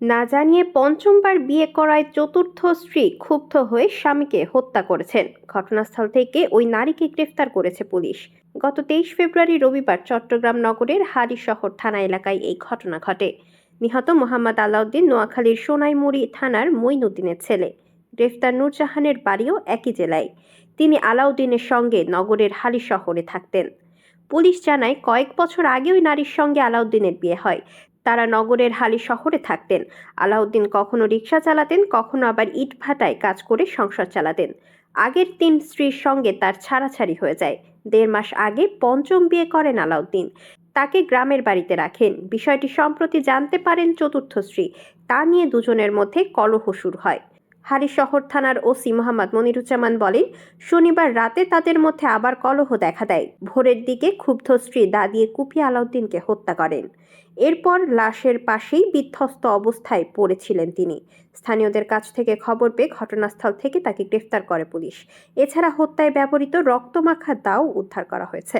না জানিয়ে পঞ্চমবার বিয়ে করায় চতুর্থ স্ত্রী ক্ষুব্ধ হয়ে স্বামীকে হত্যা করেছেন। ঘটনাস্থল থেকে ওই নারীকে গ্রেফতার করেছে পুলিশ। গত তেইশ ফেব্রুয়ারি রবিবার চট্টগ্রাম নগরের হালিশহর থানা এলাকায় এই ঘটনা ঘটে। নিহত মোহাম্মদ আলাউদ্দিন নোয়াখালীর সোনাইমুড়ি থানার মইনুদ্দিনের ছেলে। গ্রেফতার নূরজাহানের বাড়িও একই জেলায়। তিনি আলাউদ্দিনের সঙ্গে নগরের হালি শহরে থাকতেন। পুলিশ জানায় কয়েক বছর আগে ওই নারীর সঙ্গে আলাউদ্দিনের বিয়ে হয়। তারা নগরের হালি শহরে থাকতেন। আলাউদ্দিন কখনো রিক্সা চালাতেন, কখনো আবার ইট ভাটায় কাজ করে সংসার চালাতেন। আগের তিন স্ত্রীর সঙ্গে তার ছাড়াছাড়ি হয়ে যায়। দেড় মাস আগে পঞ্চম বিয়ে করেন আলাউদ্দিন। তাকে গ্রামের বাড়িতে রাখেন। বিষয়টি সম্প্রতি জানতে পারেন চতুর্থ স্ত্রী। তা নিয়ে দুজনের মধ্যে কলহ শুরু হয়। হালিশহর থানার ওসি মোহাম্মদ মনিরুজ্জামান বলেন, শনিবার রাতে তাদের মধ্যে আবার কলহ দেখা দেয়। ভোরের দিকে ক্ষুব্ধ স্ত্রী দা দিয়ে কুপিয়ে আলাউদ্দিনকে হত্যা করেন। এরপর লাশের পাশেই বিধ্বস্ত অবস্থায় পড়েছিলেন তিনি। স্থানীয়দের কাছ থেকে খবর পেয়ে ঘটনাস্থল থেকে তাকে গ্রেফতার করে পুলিশ। এছাড়া হত্যায় ব্যবহৃত রক্তমাখা দাও উদ্ধার করা হয়েছে।